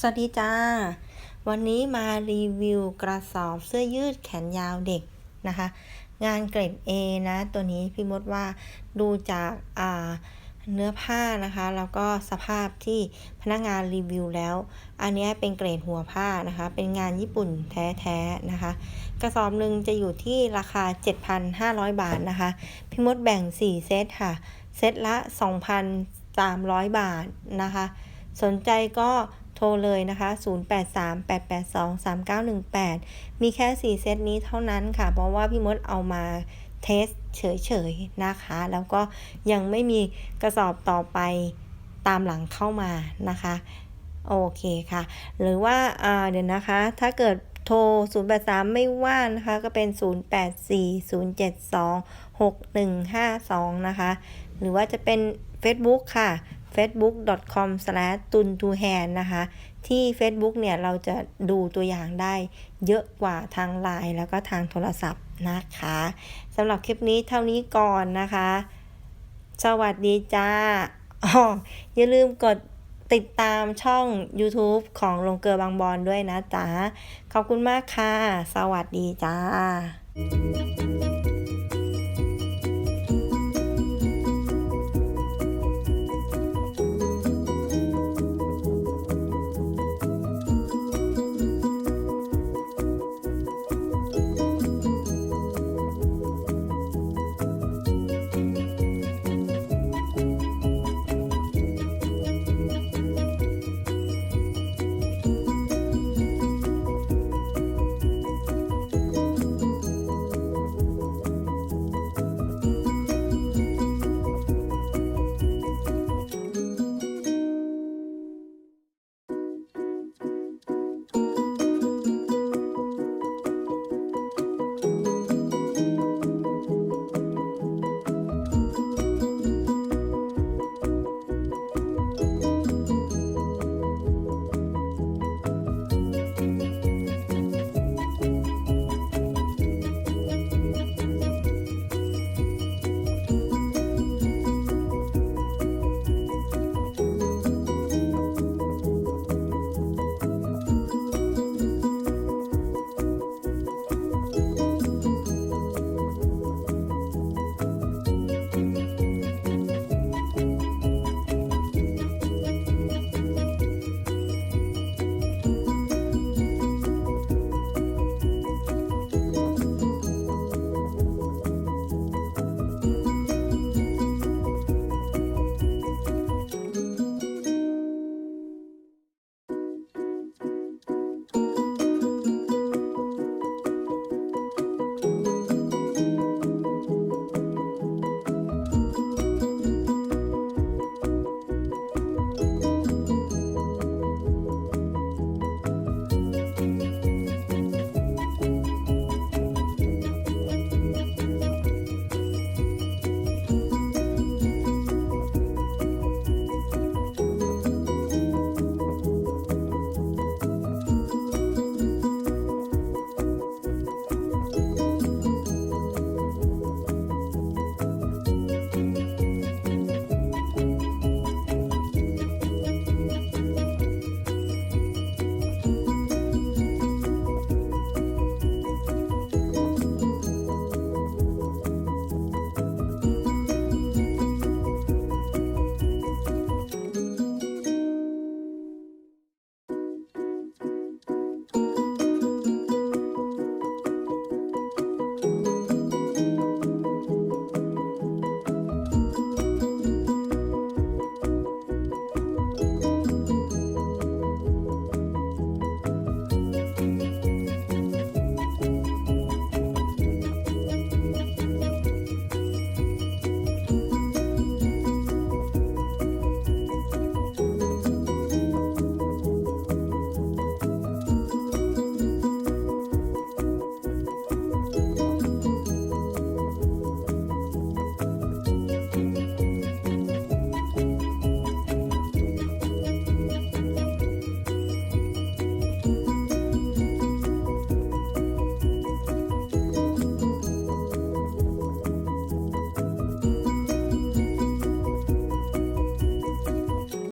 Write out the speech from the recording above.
สวัสดีจ้า วันนี้มารีวิวกระสอบเสื้อยืดแขนยาวเด็กนะคะ งานเกรด A นะ ตัวนี้พี่มดว่าดูจากอ่าเนื้อผ้านะคะ แล้วก็สภาพที่พนักงานรีวิวแล้ว อันนี้เป็นเกรดหัวผ้านะคะ เป็นงานญี่ปุ่นแท้ๆนะคะ กระสอบหนึ่งจะอยู่ที่ราคา 7,500 บาทนะคะ พี่มดแบ่ง 4 เซตค่ะ เซตละ 2,300 บาทนะคะ สนใจก็ โทรเลยนะคะ 0838823918 มีแค่ 4 เซตนี้เท่านั้นค่ะ เพราะว่าพี่มดเอามาเทสเฉยๆนะคะ แล้วก็ยังไม่มีกระสอบต่อไปตามหลังเข้ามานะคะ โอเคค่ะ หรือว่าเดี๋ยวนะคะ ถ้าเกิดโทร 083 ไม่ว่างนะคะ ก็เป็น 0840726152 นะคะ หรือว่าจะเป็น Facebook ค่ะ facebook.com/tuntohand นะคะ ที่ Facebook เนี่ยเราจะดูตัวอย่างได้เยอะกว่าทาง LINE แล้วก็ทางโทรศัพท์นะคะสำหรับคลิปนี้เท่านี้ก่อนนะคะ สวัสดีจ้าอออย่าลืมกดติดตามช่อง YouTube ของลงเกลือบางบอนด้วยนะจ๊ะ ขอบคุณมากค่ะ สวัสดีจ้า